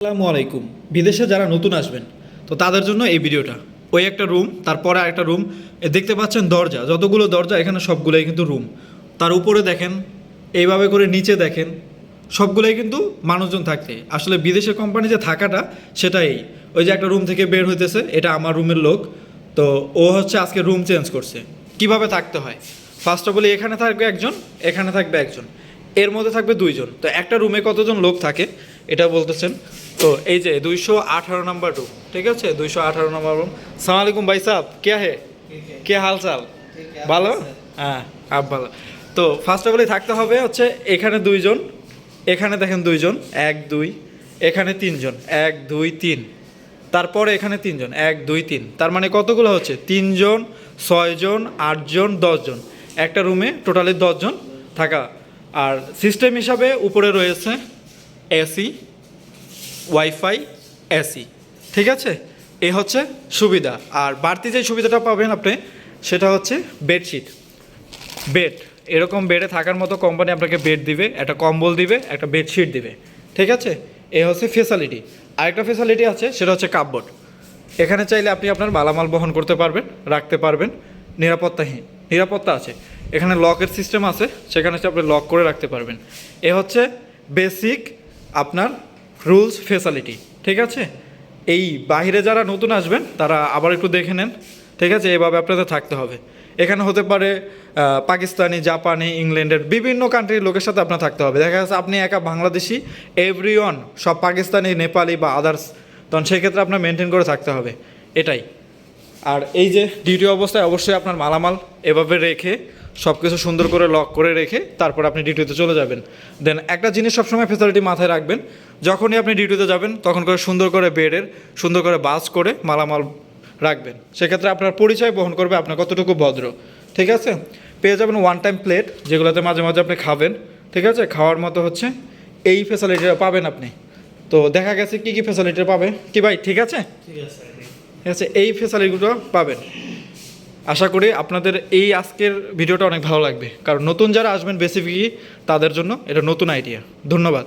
আসসালামু আলাইকুম। বিদেশে যারা নতুন আসবেন, তো তাদের জন্য এই ভিডিওটা। ওই একটা রুম, তারপরে একটা রুম। দেখতে পাচ্ছেন দরজা, যতগুলো দরজা, এখানে সবগুলোই কিন্তু রুম। তার উপরে দেখেন, এইভাবে করে নিচে দেখেন, সবগুলোই কিন্তু মানুষজন থাকতে। আসলে বিদেশের কোম্পানি যে থাকাটা, সেটাই। ওই যে একটা রুম থেকে বের হইতেছে, এটা আমার রুমের লোক। তো ও হচ্ছে আজকে রুম চেঞ্জ করছে। কীভাবে থাকতে হয়? ফার্স্ট অফ অল এখানে থাকবে একজন, এখানে থাকবে একজন। এর মধ্যে থাকবে দুইজন। তো একটা রুমে কতজন লোক থাকে, এটা বলতেছেন। তো এই যে দুইশো আঠারো নম্বর রুম ঠিক আছে? দুইশো আঠারো নম্বর রুম সালাম আলাইকুম ভাই সাহ কে হে? কে হাল চাল ভালো? হ্যাঁ আপ ভালো। তো ফার্স্ট অফ অল থাকতে হবে হচ্ছে এখানে দুইজন, এখানে দেখেন দুইজন, এক, দুই, এখানে তিনজন, এক, দুই, তিন। তারপরে এখানে তিনজন, এক, দুই, তিন। তার মানে কতগুলো হচ্ছে? তিনজন, ছয়জন, আটজন, দশজন। একটা রুমে টোটালি দশজন থাকা আর সিস্টেম হিসাবে উপরে রয়েছে এসি, ওয়াইফাই, এসি। ঠিক আছে? এ হচ্ছে সুবিধা। আর বাড়তি যে সুবিধাটা পাবেন আপনি, সেটা হচ্ছে বেডশিট। বেড, এরকম বেডে থাকার মতো কোম্পানি আপনাকে বেড দিবে, একটা কম্বল দিবে, একটা বেডশিট দিবে। ঠিক আছে? এ হচ্ছে ফেসিলিটি আরেকটা ফেসালিটি আছে, সেটা হচ্ছে কাপবোর্ড এখানে চাইলে আপনি আপনার মালামাল বহন করতে পারবেন, রাখতে পারবেন। নিরাপত্তাহীন। নিরাপত্তা আছে। এখানে লকের সিস্টেম আছে, সেখানে হচ্ছে আপনি লক করে রাখতে পারবেন। এ হচ্ছে বেসিক আপনার রুলস ফেসালিটি, ঠিক আছে? এই বাইরে যারা নতুন আসবেন, তারা আবার একটু দেখে নেন, ঠিক আছে? এভাবে আপনাদের থাকতে হবে। এখানে হতে পারে পাকিস্তানি, জাপানি, ইংল্যান্ডের বিভিন্ন কান্ট্রির লোকের সাথে আপনার থাকতে হবে। দেখা যাচ্ছে আপনি একা বাংলাদেশি এভরি সব পাকিস্তানি, নেপালি বা আদার্স তখন সেক্ষেত্রে আপনার মেনটেন করে থাকতে হবে। এটাই। আর এই যে ডিউটি অবস্থায় অবশ্যই আপনার মালামাল এভাবে রেখে সব কিছু সুন্দর করে লক করে রেখে তারপর আপনি ডিউটিতে চলে যাবেন। দেন একটা জিনিস সবসময় ফেসিলিটি মাথায় রাখবেন যখনই আপনি ডিউটিতে যাবেন তখন করে সুন্দর করে বেডের সুন্দর করে বাস করে মালামাল রাখবেন। সেক্ষেত্রে আপনার পরিচয় বহন করবে আপনার কতটুকু ভদ্র। ঠিক আছে? পেয়ে যাবেন ওয়ান টাইম প্লেট যেগুলোতে মাঝে মাঝে আপনি খাবেন। ঠিক আছে? খাওয়ার মতো হচ্ছে এই ফেসিলিটিটা পাবেন আপনি। তো দেখা গেছে কী কী ফেসিলিটি পাবে। কি ভাই ঠিক আছে? ঠিক আছে এই ফেসিলিটিগুলো পাবেন। আশা করি আপনাদের এই আজকের ভিডিওটা অনেক ভালো লাগবে। কারণ নতুন যারা আসবেন বেসিফিকই তাদের জন্য এটা নতুন আইডিয়া ধন্যবাদ।